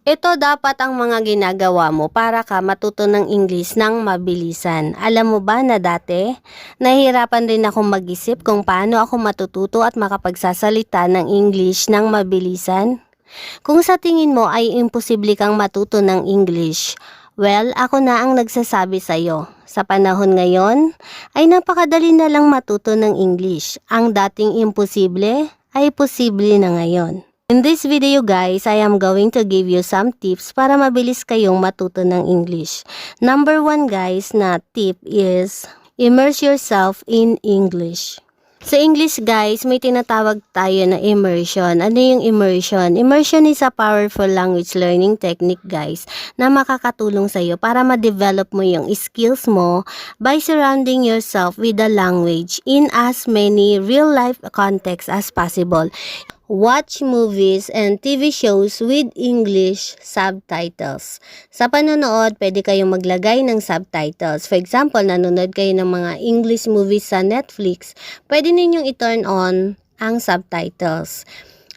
Ito dapat ang mga ginagawa mo para ka matuto ng English ng mabilisan. Alam mo ba na dati, nahihirapan din akong mag-isip kung paano ako matututo at makapagsasalita ng English ng mabilisan? Kung sa tingin mo ay imposible kang matuto ng English, well, ako na ang nagsasabi sa'yo. Sa panahon ngayon, ay napakadali na lang matuto ng English. Ang dating imposible ay posible na ngayon. In this video guys, I am going to give you some tips para mabilis kayong matuto ng English. Number one guys na tip is immerse yourself in English. Sa English guys, may tinatawag tayo na immersion. Ano yung immersion? Immersion is a powerful language learning technique guys na makakatulong sa iyo para ma-develop mo yung skills mo by surrounding yourself with the language in as many real-life contexts as possible. Watch movies and TV shows with English subtitles. Sa panonood, pwede kayong maglagay ng subtitles. For example, nanonood kayo ng mga English movies sa Netflix, pwede ninyong i-turn on ang subtitles.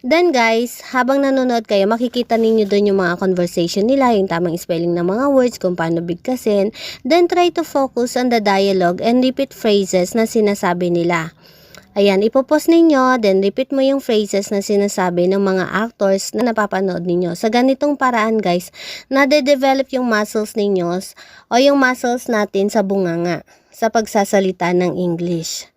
Then guys, habang nanonood kayo, makikita ninyo doon yung mga conversation nila, yung tamang spelling ng mga words, kung paano bigkasin. Then try to focus on the dialogue and repeat phrases na sinasabi nila. Ayan, ipopost ninyo, then repeat mo yung phrases na sinasabi ng mga actors na napapanood ninyo. Sa ganitong paraan guys, nade-develop yung muscles ninyo o yung muscles natin sa bunganga sa pagsasalita ng English.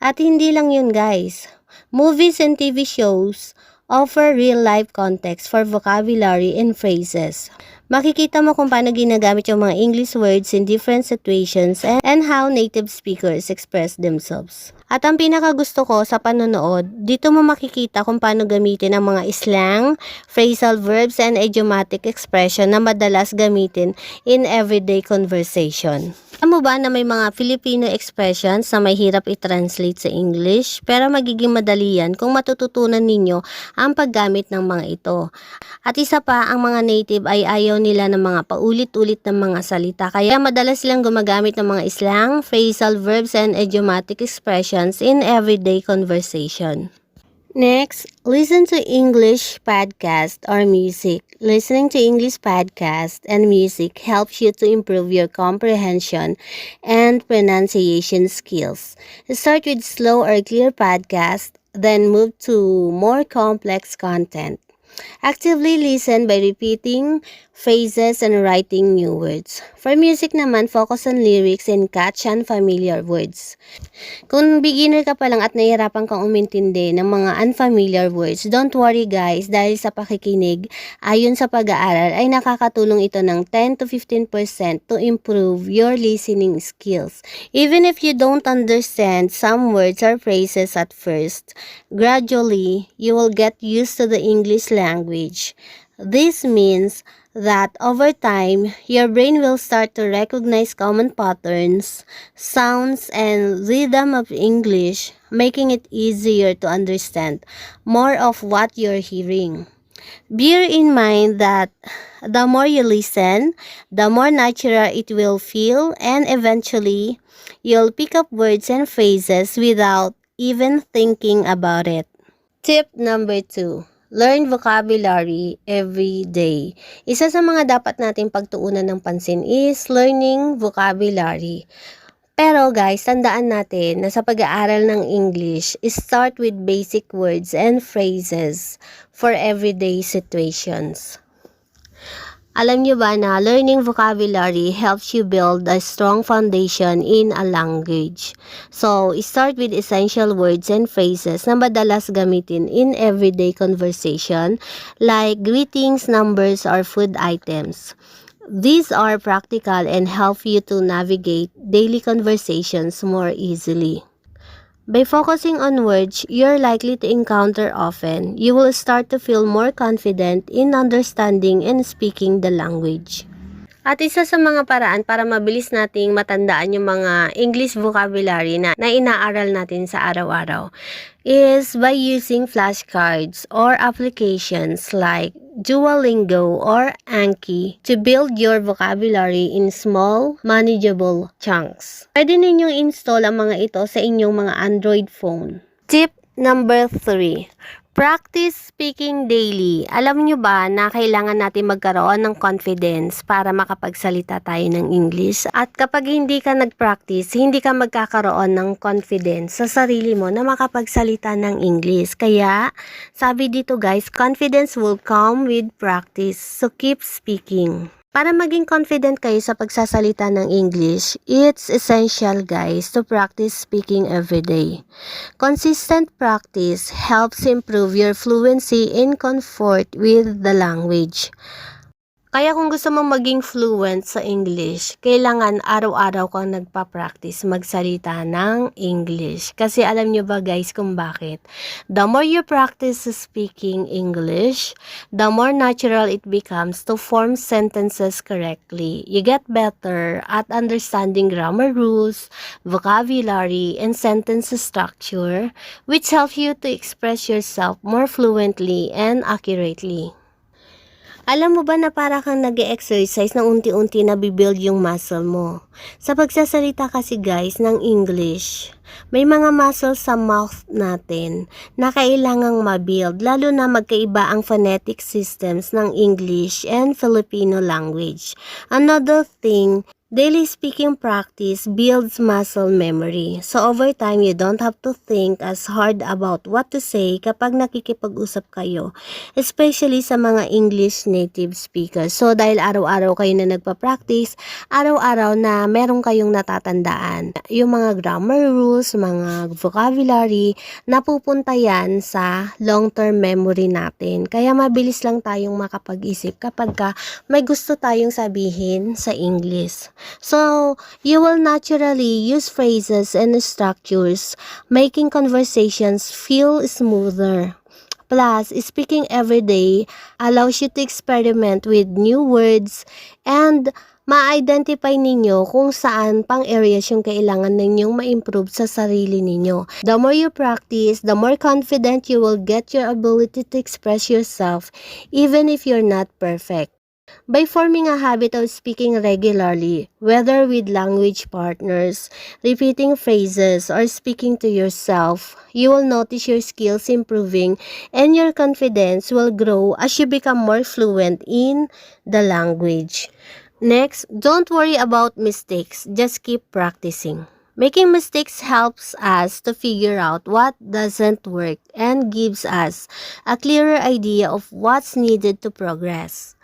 At hindi lang yun guys. Movies and TV shows offer real-life context for vocabulary and phrases. Makikita mo kung paano ginagamit yung mga English words in different situations and, and how native speakers express themselves. At ang pinakagusto ko sa panonood, dito mo makikita kung paano gamitin ang mga slang, phrasal verbs, and idiomatic expression na madalas gamitin in everyday conversation. Alam mo ba na may mga Filipino expressions na may hirap i-translate sa English pero magiging madali yan kung matututunan ninyo ang paggamit ng mga ito. At isa pa, ang mga native ay ayaw nila ng mga paulit-ulit ng mga salita kaya madalas silang gumagamit ng mga slang, phrasal verbs, and idiomatic expressions in everyday conversation. Next, listen to English podcast or music. Listening to English podcast and music helps you to improve your comprehension and pronunciation skills. Start with slow or clear podcast, then move to more complex content. Actively listen by repeating phrases and writing new words. For music naman, focus on lyrics and catch unfamiliar words. Kung beginner ka pa lang at nahihirapan kang umintindi ng mga unfamiliar words, don't worry guys dahil sa pakikinig, ayon sa pag-aaral ay nakakatulong ito ng 10 to 15% to improve your listening skills. Even if you don't understand some words or phrases at first, gradually you will get used to the English language. This means that over time, your brain will start to recognize common patterns, sounds, and rhythm of English, making it easier to understand more of what you're hearing. Bear in mind that the more you listen, the more natural it will feel, and eventually, you'll pick up words and phrases without even thinking about it. Tip number two. Learn vocabulary every day. Isa sa mga dapat nating pagtuunan ng pansin is learning vocabulary. Pero guys, tandaan natin na sa pag-aaral ng English, start with basic words and phrases for everyday situations. Alam niyo ba na learning vocabulary helps you build a strong foundation in a language. So, start with essential words and phrases na madalas gamitin in everyday conversation like greetings, numbers, or food items. These are practical and help you to navigate daily conversations more easily. By focusing on words you're likely to encounter often, you will start to feel more confident in understanding and speaking the language. At isa sa mga paraan para mabilis nating matandaan yung mga English vocabulary na, na inaaral natin sa araw-araw is by using flashcards or applications like Duolingo or Anki to build your vocabulary in small, manageable chunks. Pwede ninyong install ang mga ito sa inyong mga Android phone. Tip number 3. Practice speaking daily. Alam nyo ba na kailangan natin magkaroon ng confidence para makapagsalita tayo ng English? At kapag hindi ka nag-practice, hindi ka magkakaroon ng confidence sa sarili mo na makapagsalita ng English. Kaya, sabi dito guys, confidence will come with practice. So keep speaking. Para maging confident kayo sa pagsasalita ng English, it's essential guys to practice speaking every day. Consistent practice helps improve your fluency and comfort with the language. Kaya kung gusto mo maging fluent sa English, kailangan araw-araw kang nagpa-practice magsalita ng English. Kasi alam nyo ba guys kung bakit? The more you practice speaking English, the more natural it becomes to form sentences correctly. You get better at understanding grammar rules, vocabulary, and sentence structure, which help you to express yourself more fluently and accurately. Alam mo ba na para kang nag exercise na unti-unti na bibuild yung muscle mo? Sa pagsasalita kasi guys ng English, may mga muscle sa mouth natin na kailangang mabuild lalo na magkaiba ang phonetic systems ng English and Filipino language. Another thing Daily speaking practice builds muscle memory. So over time, you don't have to think as hard about what to say kapag nakikipag-usap kayo, especially sa mga English native speakers. So dahil araw-araw kayo na nagpa-practice, araw-araw na meron kayong natatandaan. Yung mga grammar rules, mga vocabulary, napupunta yan sa long-term memory natin. Kaya mabilis lang tayong makapag-isip kapag ka may gusto tayong sabihin sa English. So, you will naturally use phrases and structures, making conversations feel smoother. Plus, speaking every day allows you to experiment with new words and ma-identify ninyo kung saan pang areas yung kailangan ninyong ma-improve sa sarili ninyo. The more you practice, the more confident you will get your ability to express yourself even if you're not perfect. By forming a habit of speaking regularly, whether with language partners, repeating phrases, or speaking to yourself, you will notice your skills improving and your confidence will grow as you become more fluent in the language. Next, don't worry about mistakes, just keep practicing. Making mistakes helps us to figure out what doesn't work and gives us a clearer idea of what's needed to progress.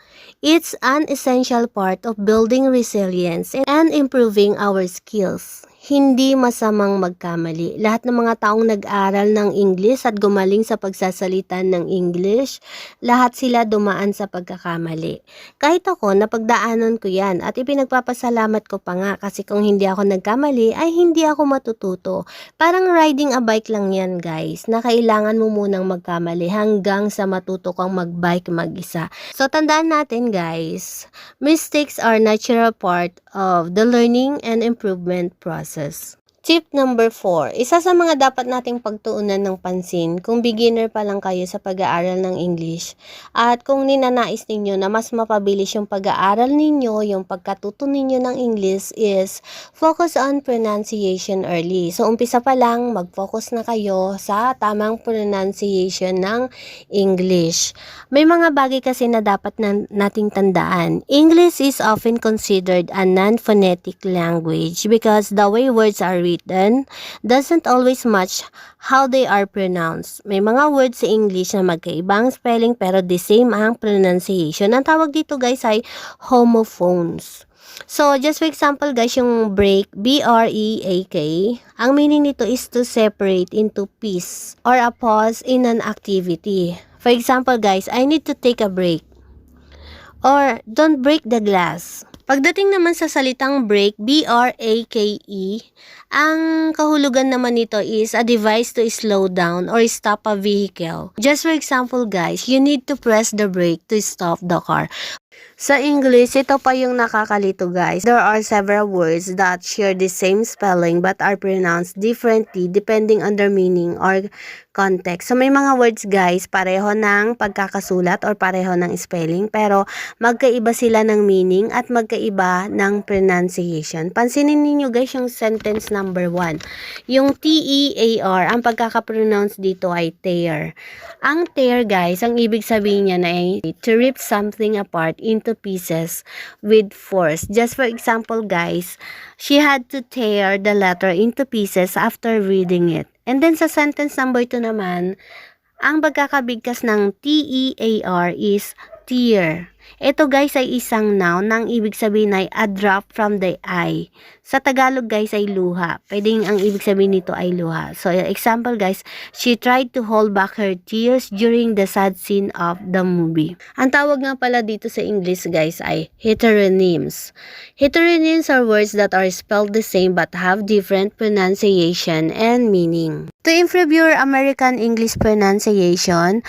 It's an essential part of building resilience and improving our skills. Hindi masamang magkamali. Lahat ng mga taong nag-aral ng English at gumaling sa pagsasalita ng English, lahat sila dumaan sa pagkakamali. Kahit ako, napagdaanan ko yan at ipinagpapasalamat ko pa nga kasi kung hindi ako nagkamali ay hindi ako matututo. Parang riding a bike lang yan guys, na kailangan mo munang magkamali hanggang sa matuto kang magbike mag-isa. So tandaan natin guys, mistakes are natural part of the learning and improvement process. Tip number 4. Isa sa mga dapat nating pagtuunan ng pansin kung beginner pa lang kayo sa pag-aaral ng English at kung ninanais ninyo na mas mapabilis yung pag-aaral ninyo, yung pagkatuto ninyo ng English is focus on pronunciation early. So umpisa pa lang, mag-focus na kayo sa tamang pronunciation ng English. May mga bagay kasi na dapat na, nating tandaan. English is often considered a non-phonetic language because the way words are written doesn't always match how they are pronounced. May mga words sa English na magkaibang spelling pero the same ang pronunciation. Ang tawag dito guys ay homophones. So, just for example guys, yung break, B-R-E-A-K, ang meaning nito is to separate into piece or a pause in an activity. For example guys, I need to take a break. Or, don't break the glass. Pagdating naman sa salitang break, B-R-A-K-E, ang kahulugan naman nito is a device to slow down or stop a vehicle. Just for example guys, you need to press the brake to stop the car. Sa English, ito pa yung nakakalito guys. There are several words that share the same spelling but are pronounced differently depending on their meaning or context. So may mga words guys, pareho ng pagkakasulat or pareho ng spelling pero magkaiba sila ng meaning at magkaiba ng pronunciation. Pansinin ninyo guys yung sentence number 1. Yung T-E-A-R, ang pagkakapronounce dito ay tear. Ang tear guys, ang ibig sabihin niya na ay to rip something apart into pieces with force. Just for example guys, she had to tear the letter into pieces after reading it. And then sa sentence number 2 naman, ang pagkakabigkas ng T-E-A-R is tear. Ito guys ay isang noun nang ibig sabihin ay a drop from the eye. Sa Tagalog guys ay luha. Pwedeng ang ibig sabihin nito ay luha. So example guys, she tried to hold back her tears during the sad scene of the movie. Ang tawag nga pala dito sa English guys ay heteronyms. Heteronyms are words that are spelled the same but have different pronunciation and meaning. To improve your American English pronunciation,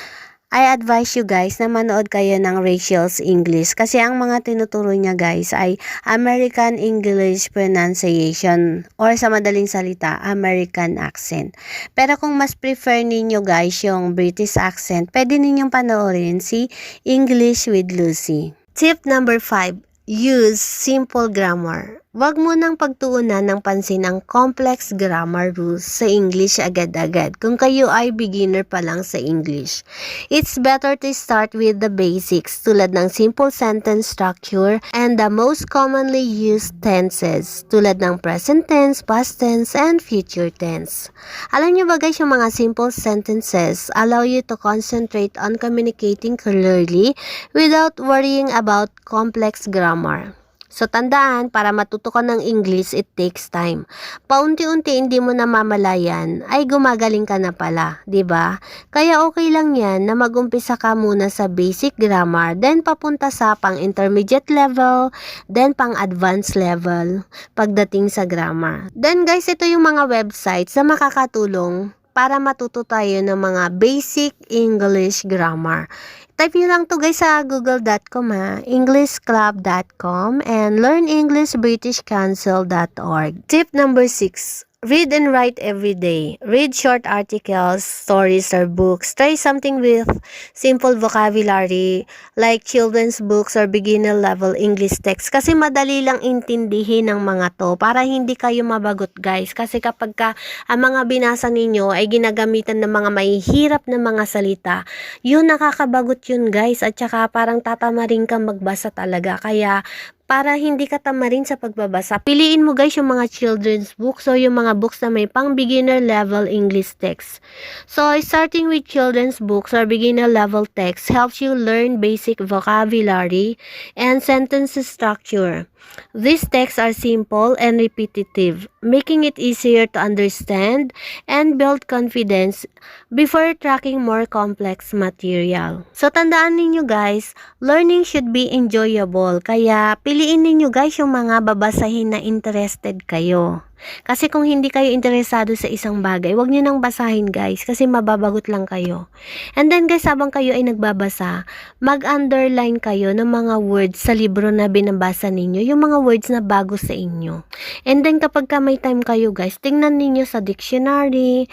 I advise you guys na manood kayo ng Rachel's English kasi ang mga tinuturo niya guys ay American English pronunciation or sa madaling salita, American accent. Pero kung mas prefer ninyo guys yung British accent, pwede ninyong panoorin si English with Lucy. Tip number 5, use simple grammar. Huwag mo nang pagtuunan ng pansin ang complex grammar rules sa English agad-agad kung kayo ay beginner pa lang sa English. It's better to start with the basics tulad ng simple sentence structure and the most commonly used tenses tulad ng present tense, past tense, and future tense. Alam niyo ba guys yung mga simple sentences allow you to concentrate on communicating clearly without worrying about complex grammar. So, tandaan, para matuto ka ng English, it takes time. Paunti-unti hindi mo namamalayan, ay gumagaling ka na pala, 'di ba? Kaya okay lang yan na magumpisa ka muna sa basic grammar, then papunta sa pang-intermediate level, then pang-advanced level, pagdating sa grammar. Then guys, ito yung mga websites na makakatulong para matuto tayo ng mga basic English grammar. Type nyo lang to guys sa google.com ha, englishclub.com and learnenglishbritishcouncil.org. Tip number 6. Read and write every day. Read short articles, stories, or books. Try something with simple vocabulary like children's books or beginner level English text. Kasi madali lang intindihin ng mga to para hindi kayo mabagot guys. Kasi kapag ka ang mga binasa ninyo ay ginagamitan ng mga mahihirap na mga salita, yun nakakabagot yun guys. At saka parang tatamarin kang magbasa talaga. Kaya para hindi ka tamarin sa pagbabasa, piliin mo guys yung mga children's books o yung mga books na may pang beginner level English text. So, starting with children's books or beginner level text helps you learn basic vocabulary and sentence structure. These texts are simple and repetitive, making it easier to understand and build confidence before tracking more complex material. So, tandaan ninyo guys, learning should be enjoyable. Kaya, piliin ninyo guys yung mga babasahin na interested kayo. Kasi kung hindi kayo interesado sa isang bagay, wag niyo nang basahin guys kasi mababagot lang kayo. And then guys, habang kayo ay nagbabasa, mag-underline kayo ng mga words sa libro na binabasa ninyo, yung mga words na bago sa inyo. And then kapag ka may time kayo guys, tingnan ninyo sa dictionary,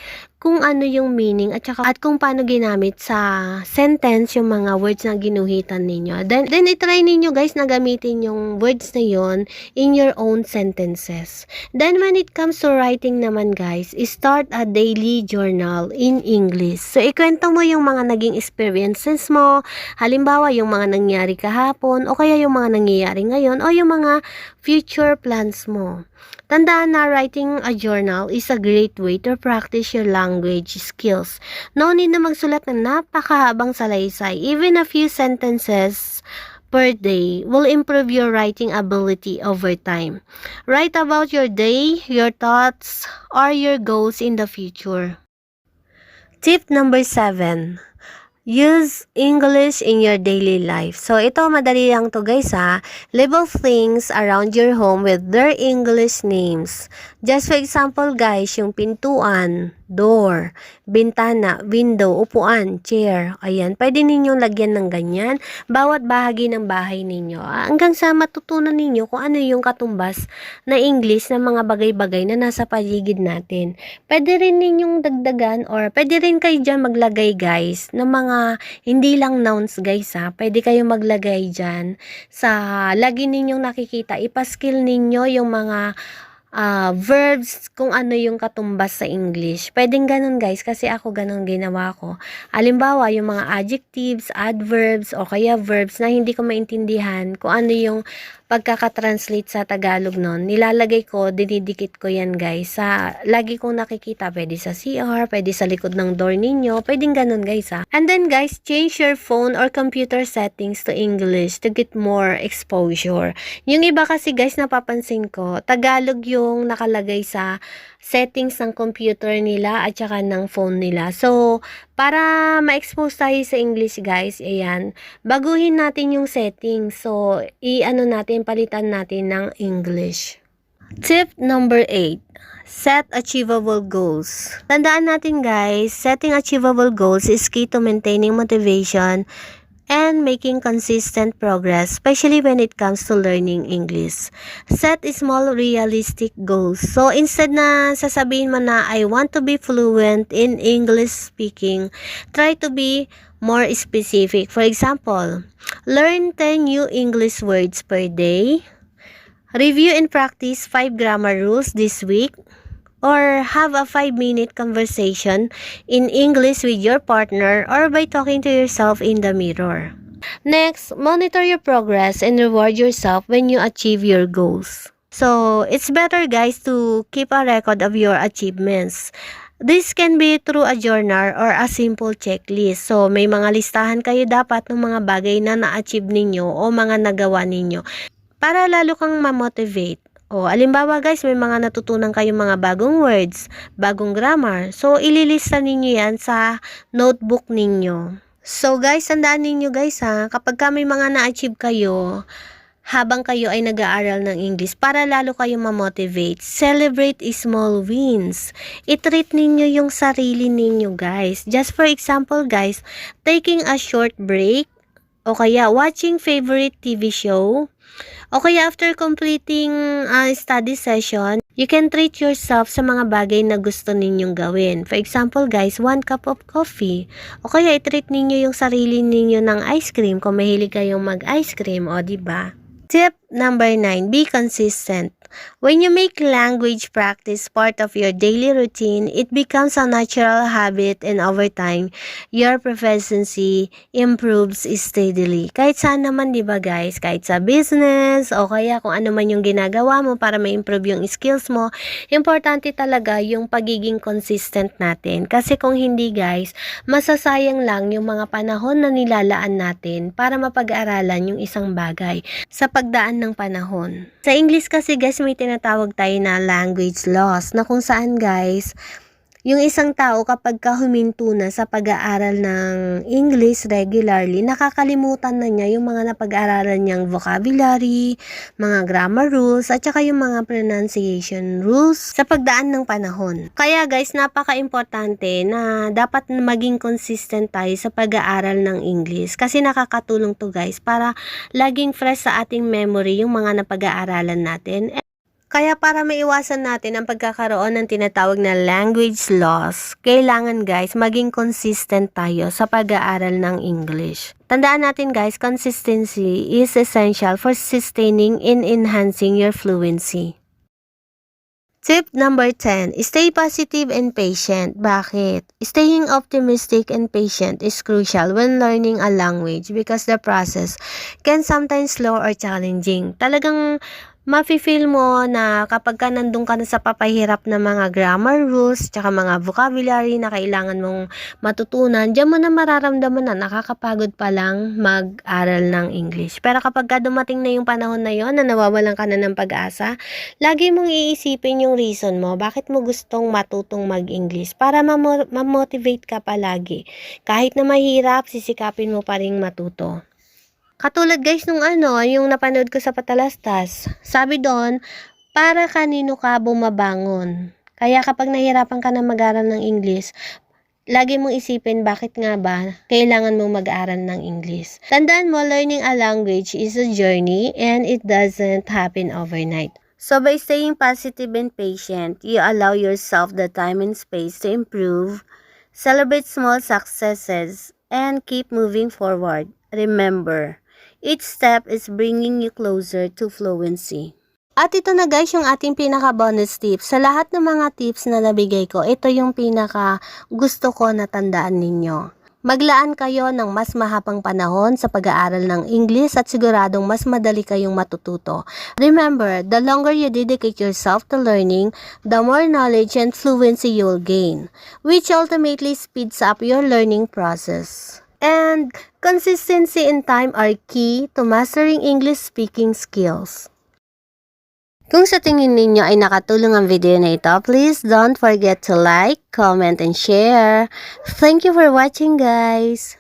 kung ano yung meaning at saka at kung paano ginamit sa sentence yung mga words na ginuhitan ninyo. Then, then itry ninyo guys na gamitin yung words na yon in your own sentences. Then when it comes to writing naman guys, start a daily journal in English. So ikwento mo yung mga naging experiences mo, halimbawa yung mga nangyari kahapon o kaya yung mga nangyayari ngayon o yung mga future plans mo. Tandaan na writing a journal is a great way to practice your language skills. No need na magsulat ng napakahabang salaysay. Even a few sentences per day will improve your writing ability over time. Write about your day, your thoughts, or your goals in the future. Tip number 7. Use English in your daily life. So, ito madali lang to guys ha. Label things around your home with their English names. Just for example guys, yung pintuan, door, bintana, window, upuan, chair. Ayan, pwede ninyong lagyan ng ganyan. Bawat bahagi ng bahay ninyo. Ah, Hanggang sa matutunan ninyo kung ano yung katumbas na English ng mga bagay-bagay na nasa paligid natin. Pwede rin ninyong dagdagan or pwede rin kayo dyan maglagay guys ng mga hindi lang nouns guys ha. Pwede kayo maglagay dyan sa lagi ninyong nakikita. Ipaskill ninyo yung mga ah, verbs, kung ano yung katumbas sa English. Pwedeng ganun guys, kasi ako ganun ginawa ko. Alimbawa, yung mga adjectives, adverbs, o kaya verbs na hindi ko maintindihan kung ano yung pagkakatranslate sa Tagalog nun, nilalagay ko, dinidikit ko yan guys. Sa, lagi kong nakikita, pwede sa CR, pwede sa likod ng door ninyo, pwedeng ganun guys ha. And then guys, change your phone or computer settings to English to get more exposure. Yung iba kasi guys, napapansin ko, Tagalog yung nakalagay sa settings ng computer nila at saka ng phone nila. So, para ma-expose tayo sa English guys, ayan, baguhin natin yung settings. So, i-ano natin, palitan natin ng English. Tip number 8. Set achievable goals. Tandaan natin guys, setting achievable goals is key to maintaining motivation and making consistent progress, especially when it comes to learning English. Set small realistic goals. So instead na sasabihin mo na I want to be fluent in English speaking, try to be more specific. For example, learn 10 new English words per day. Review and practice 5 grammar rules this week or have a 5 minute conversation in English with your partner or by talking to yourself in the mirror. Next, monitor your progress and reward yourself when you achieve your goals. So, it's better guys to keep a record of your achievements. This can be through a journal or a simple checklist. So, may mga listahan kayo dapat ng mga bagay na na-achieve ninyo o mga nagawa ninyo para lalo kang ma-motivate. O, alimbawa guys, may mga natutunan kayong mga bagong words, bagong grammar. So, ililista ninyo yan sa notebook ninyo. So, guys, tandaan ninyo guys ha, kapag ka may mga na-achieve kayo, habang kayo ay nag-aaral ng English para lalo kayo ma-motivate. Celebrate small wins. I-treat ninyo yung sarili ninyo, guys. Just for example, guys, taking a short break o kaya watching favorite TV show o kaya after completing a study session, you can treat yourself sa mga bagay na gusto ninyong gawin. For example, guys, one cup of coffee. O kaya i-treat ninyo yung sarili ninyo ng ice cream kung mahilig kayong mag-ice cream, o ba? Tip number 9, be consistent. When you make language practice part of your daily routine, it becomes a natural habit and over time, your proficiency improves steadily. Kahit saan naman, di ba guys? Kahit sa business o kaya kung ano man yung ginagawa mo para ma-improve yung skills mo, importante talaga yung pagiging consistent natin. Kasi kung hindi guys, masasayang lang yung mga panahon na nilalaan natin para mapag-aralan yung isang bagay sa pagdaan ng panahon. Sa English kasi guys, may tinatawag tayo na language loss na kung saan guys, yung isang tao kapag ka huminto na sa pag-aaral ng English regularly, nakakalimutan na niya yung mga napag-aaralan niyang vocabulary, mga grammar rules, at saka yung mga pronunciation rules sa pagdaan ng panahon. Kaya guys, napaka-importante na dapat maging consistent tayo sa pag-aaral ng English kasi nakakatulong to guys para laging fresh sa ating memory yung mga napag-aaralan natin kaya para maiwasan natin ang pagkakaroon ng tinatawag na language loss, kailangan guys maging consistent tayo sa pag-aaral ng English. Tandaan natin guys, consistency is essential for sustaining and enhancing your fluency. Tip number 10, stay positive and patient. Bakit? Staying optimistic and patient is crucial when learning a language because the process can sometimes slow or challenging. Talagang mafe-feel mo na kapag ka nandun ka na sa papahirap na mga grammar rules, tsaka mga vocabulary na kailangan mong matutunan, diyan mo na mararamdaman na nakakapagod pa lang mag-aral ng English. Pero kapag ka dumating na yung panahon na yon na nawawalan ka na ng pag-asa, lagi mong iisipin yung reason mo, bakit mo gustong matutong mag-English para mamo- ma-motivate ka palagi. Kahit na mahirap, sisikapin mo pa rin matuto. Katulad guys nung ano, yung napanood ko sa Patalastas. Sabi doon, para kanino ka bumabangon. Kaya kapag nahirapan ka na mag-aral ng English, lagi mong isipin bakit nga ba kailangan mong mag-aral ng English. Tandaan mo, learning a language is a journey and it doesn't happen overnight. So by staying positive and patient, you allow yourself the time and space to improve, celebrate small successes, and keep moving forward. Remember, each step is bringing you closer to fluency. At ito na guys yung ating pinaka bonus tips. Sa lahat ng mga tips na nabigay ko, ito yung pinaka gusto ko na tandaan ninyo. Maglaan kayo ng mas mahabang panahon sa pag-aaral ng English at siguradong mas madali kayong matututo. Remember, the longer you dedicate yourself to learning, the more knowledge and fluency you'll gain, which ultimately speeds up your learning process. And consistency and time are key to mastering English speaking skills. Kung sa tingin ninyo ay nakatulong ang video na ito, please don't forget to like, comment, and share. Thank you for watching guys!